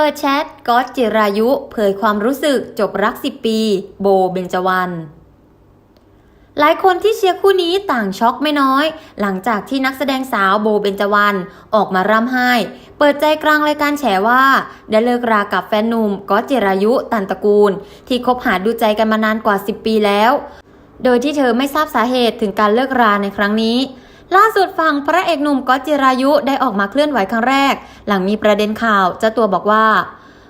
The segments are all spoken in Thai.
เปิดแชทก๊อตจิรายุ เผยความรู้สึกจบรัก10ปี โบเบญจวรรณหลายคนที่เชียร์คู่นี้ต่างช็อกไม่น้อย หลังจากที่นักแสดงสาวโบเบญจวรรณออกมาร่ำไห้ เปิดใจกลางรายการแฉว่า ได้เลิกรากับแฟนหนุ่มก๊อตจิรายุตันตระกูล ที่คบหาดูใจกันมานานกว่า 10 ปีแล้ว โดยที่เธอไม่ทราบสาเหตุถึงการเลิกราในครั้งนี้ ล่าสุดฝั่งพระเอกหนุ่มก๊อตจิรายุได้ออกมาเคลื่อนไหวครั้งแรก หลังมีประเด็นข่าวเจ้าตัวบอกว่า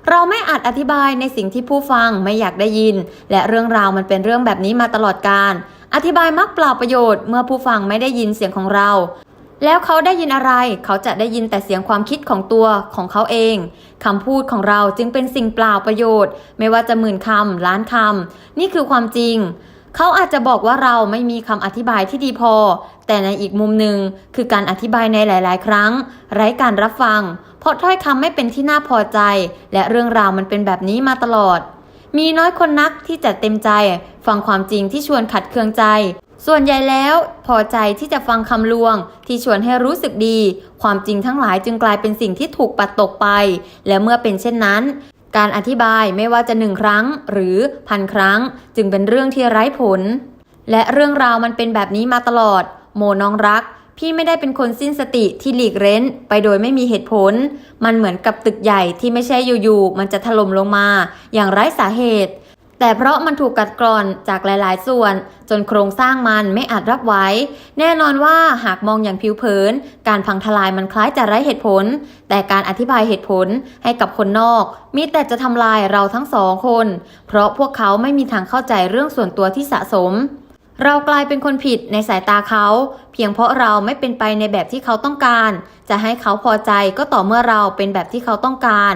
เราไม่อาจอธิบายในสิ่งที่ผู้ฟังไม่อยากได้ยิน และเรื่องราวมันเป็นเรื่องแบบนี้มาตลอดการ อธิบายมักเปล่าประโยชน์เมื่อผู้ฟังไม่ได้ยินเสียงของเรา แล้วเขาได้ยินอะไร เขาจะได้ยินแต่เสียงความคิดของตัวของเขาเองคำพูดของเราจึงเป็นสิ่งเปล่าประโยชน์ ไม่ว่าจะหมื่นคำล้านคำนี่คือความจริง เขาอาจจะบอกว่าเราไม่มีคำอธิบายที่ดีพอ แต่ในอีกมุมหนึ่งคือการอธิบายในหลาย ๆ ครั้ง ไร้การรับฟัง เพราะถ้อยคำไม่เป็นที่น่าพอใจ และเรื่องราวมันเป็นแบบนี้มาตลอด มีน้อยคนนักที่จะเต็มใจ ฟังความจริงที่ชวนขัดเคืองใจ ส่วนใหญ่แล้ว พอใจที่จะฟังคำลวง ที่ชวนให้รู้สึกดี ความจริงทั้งหลายจึงกลายเป็นสิ่งที่ถูกปัดตกไป และเมื่อเป็นเช่นนั้น การอธิบายไม่ว่าจะหนึ่งครั้งหรือพันครั้ง จึงเป็นเรื่องที่ไร้ผล และเรื่องราวมันเป็นแบบนี้มาตลอด โมน้องรัก พี่ไม่ได้เป็นคนสิ้นสติที่หลีกเร้น ไปโดยไม่มีเหตุผล มันเหมือนกับตึกใหญ่ที่ไม่ใช่อยู่ๆมันจะถล่มลงมา อย่างไร้สาเหตุ แต่เพราะมันถูกกัดกร่อนจากหลาย ๆ ส่วน จนโครงสร้างมันไม่อาจรับไว้ แน่นอนว่าหากมองอย่างผิวเผิน การพังทลายมันคล้ายจะไร้เหตุผล แต่การอธิบายเหตุผลให้กับคนนอก มีแต่จะทำลายเราทั้งสองคน เพราะพวกเขาไม่มีทางเข้าใจเรื่องส่วนตัวที่สะสม เรากลายเป็นคนผิดในสายตาเขา เพียงเพราะเราไม่เป็นไปในแบบที่เขาต้องการ จะให้เขาพอใจก็ต่อเมื่อเราเป็นแบบที่เขาต้องการ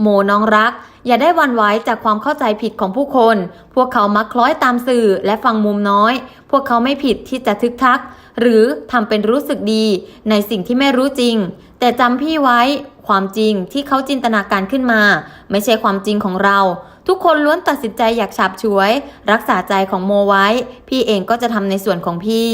โมน้องรัก อย่าได้วันไหวจากความเข้าใจผิดของผู้คน พวกเขามักคล้อยตามสื่อและฟังมุมน้อย พวกเขาไม่ผิดที่จะทึกทัก หรือทำเป็นรู้สึกดี ในสิ่งที่ไม่รู้จริง แต่จำพี่ไว้ ความจริงที่เขาจินตนาการขึ้นมา ไม่ใช่ความจริงของเรา ทุกคนล้วนตัดสินใจอยากฉับฉวย รักษาใจของโมไว้ พี่เองก็จะทำในส่วนของพี่